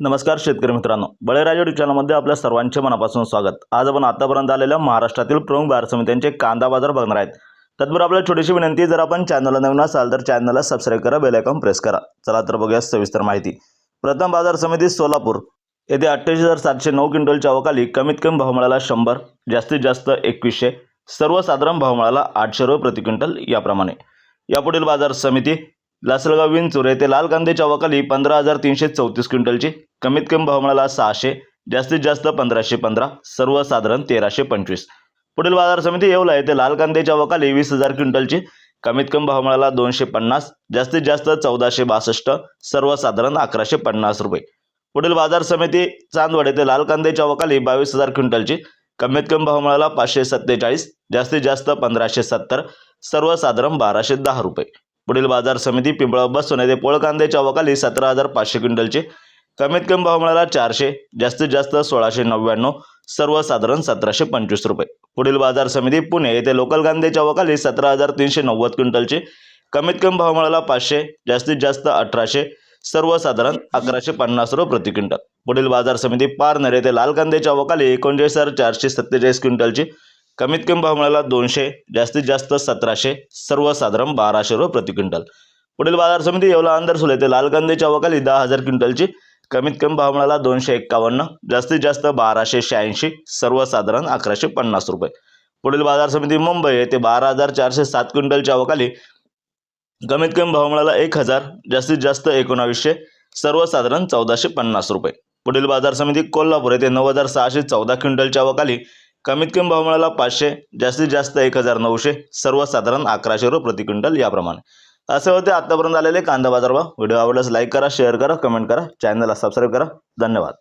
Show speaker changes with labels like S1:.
S1: नमस्कार शेतकरी मित्रांनो. बळीराजा चॅनलमध्ये आपल्या सर्वांचे मनापासून स्वागत. आज आपण आतापर्यंत आलेल्या महाराष्ट्रातील प्रमुख बाजार समित्यांचे कांदा बाजार बघणार आहेत. तत्पूर्वी आपल्याला छोटीशी विनंती जर आपण चॅनलला नवीन असाल तर चॅनलला सबस्क्राईब करा बेलायकॉन प्रेस करा. चला तर बघूया सविस्तर माहिती. प्रथम बाजार समिती सोलापूर. येथे अठ्ठावीस हजार सातशे नऊ क्विंटलच्या अवकाली कमीत कमी भाव मिळाला शंभर जास्तीत जास्त एकवीसशे सर्वसाधारण भाव मिळाला आठशे रुपये प्रति क्विंटल याप्रमाणे. यापुढील बाजार समिती लासलगाव विंचूर येथे लाल कांद्याच्या अवकाली पंधरा हजार तीनशे चौतीस क्विंटलची कमीत कमी भाव मिळाला सहाशे जास्तीत जास्त पंधराशे पंधरा सर्वसाधारण तेराशे पंचवीस. पुढील बाजार समिती येवला येथे लाल कांद्याच्या अवकाली वीस हजार क्विंटलची कमीत कमी भाव मिळाला दोनशे पन्नास जास्तीत जास्त चौदाशे बासष्ट सर्वसाधारण अकराशे पन्नास रुपये. पुढील बाजार समिती चांदवड येथे लाल कांद्याच्या अवकाली बावीस हजार क्विंटलची कमीत कमी भाव मिळाला पाचशे सत्तेचाळीस जास्तीत जास्त पंधराशे सत्तर सर्वसाधारण बाराशे दहा रुपये. पुढील बाजार समिती पिंपळा बसून येथे पोळ कांद्याच्या अवकाली सतरा हजार पाचशे क्विंटलचे. कमीत कमी भाव मिळाला चारशे जास्तीत जास्त सोळाशे नव्याण्णव सर्वसाधारण सतराशे पंचवीस रुपये. पुढील बाजार समिती पुणे येथे लोकल कांद्याच्या अवकाली सतरा हजार तीनशे नव्वद क्विंटलचे. कमीत कमी भाव मिळाला पाचशे जास्तीत जास्त अठराशे सर्वसाधारण अकराशे पन्नास रुपये प्रति क्विंटल. पुढील बाजार समिती पारनेर येथे लाल कांद्याच्या अवकाली एकोणचाळीस हजार चारशे सत्तेचाळीस क्विंटलची. कमीत कमी भाव मिळाला दोनशे जास्तीत जास्त सतराशे सर्वसाधारण बाराशे रुपये प्रति क्विंटल. पुढील बाजार समिती येवला अंदरसुल येथे लाल कांद्याच्या अवकाली दहा हजार क्विंटलची कमीत कमी भाव मिळाला दोनशे एक्कावन्न जास्तीत जास्त बाराशे शहाऐंशी सर्वसाधारण अकराशे पन्नास रुपये. पुढील बाजार समिती मुंबई येथे बारा हजार चारशे सात क्विंटलच्या अवकाली कमीत कमी भाव मिळाला एक हजार जास्तीत जास्त एकोणावीसशे सर्वसाधारण चौदाशे पन्नास रुपये. पुढील बाजार समिती कोल्हापूर येथे नऊ हजार सहाशे चौदा क्विंटलच्या अवकाली कमीत कमी भाव मिळाला पाचशे जास्तीत जास्त एक हजार नऊशे सर्वसाधारण अकराशे रुपये प्रति क्विंटल याप्रमाणे. असे होते आतापर्यंत आलेले कांदा बाजार भाव व्हिडिओ आवडल्यास लाईक करा शेअर करा कमेंट करा चॅनलला सबस्क्राईब करा. धन्यवाद.